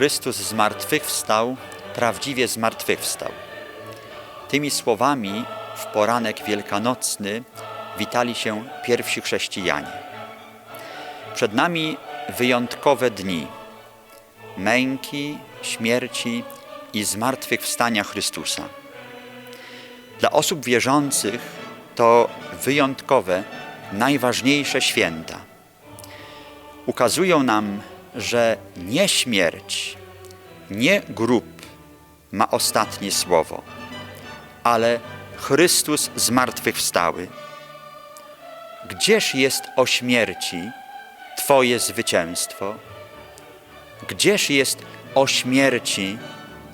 Chrystus zmartwychwstał, prawdziwie zmartwychwstał. Tymi słowami w poranek wielkanocny witali się pierwsi chrześcijanie. Przed nami wyjątkowe dni męki, śmierci i zmartwychwstania Chrystusa. Dla osób wierzących to wyjątkowe, najważniejsze święta. Ukazują nam, że nie śmierć, nie grób ma ostatnie słowo, ale Chrystus zmartwychwstały. Gdzież jest o śmierci Twoje zwycięstwo? Gdzież jest o śmierci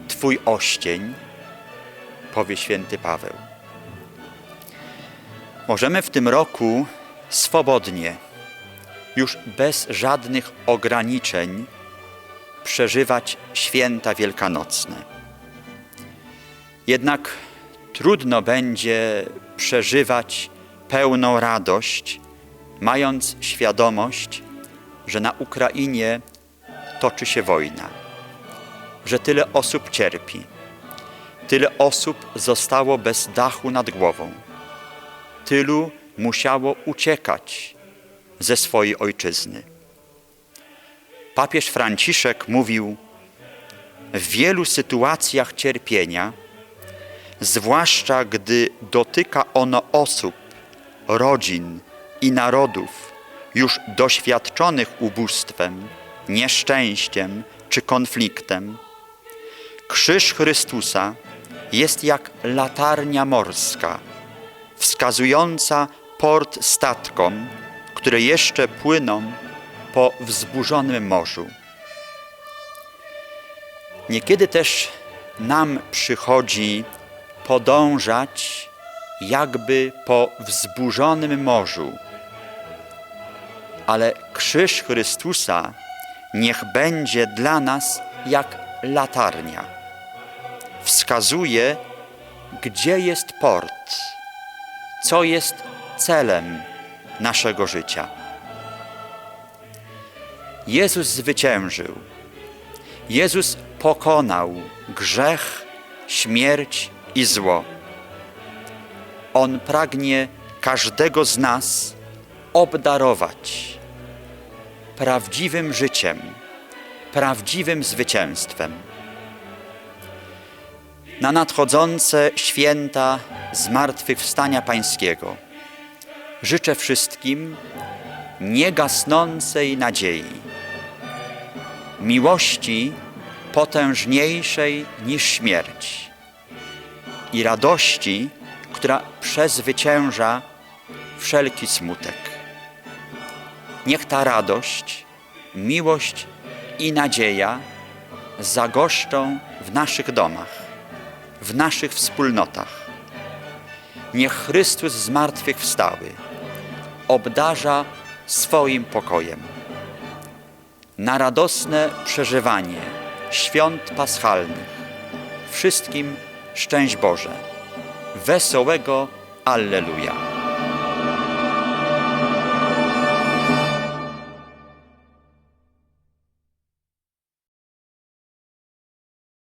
Twój oścień? Powie święty Paweł. Możemy w tym roku swobodnie, już bez żadnych ograniczeń, przeżywać święta wielkanocne. Jednak trudno będzie przeżywać pełną radość, mając świadomość, że na Ukrainie toczy się wojna, że tyle osób cierpi, tyle osób zostało bez dachu nad głową, tylu musiało uciekać ze swojej ojczyzny. Papież Franciszek mówił, w wielu sytuacjach cierpienia, zwłaszcza gdy dotyka ono osób, rodzin i narodów już doświadczonych ubóstwem, nieszczęściem czy konfliktem, krzyż Chrystusa jest jak latarnia morska, wskazująca port statkom, które jeszcze płyną po wzburzonym morzu. Niekiedy też nam przychodzi podążać jakby po wzburzonym morzu, ale krzyż Chrystusa niech będzie dla nas jak latarnia. Wskazuje, gdzie jest port, co jest celem naszego życia. Jezus zwyciężył. Jezus pokonał grzech, śmierć i zło. On pragnie każdego z nas obdarować prawdziwym życiem, prawdziwym zwycięstwem. Na nadchodzące święta Zmartwychwstania Pańskiego życzę wszystkim niegasnącej nadziei, miłości potężniejszej niż śmierć i radości, która przezwycięża wszelki smutek. Niech ta radość, miłość i nadzieja zagoszczą w naszych domach, w naszych wspólnotach. Niech Chrystus zmartwychwstały obdarza swoim pokojem. Na radosne przeżywanie świąt paschalnych wszystkim szczęść Boże. Wesołego Alleluja.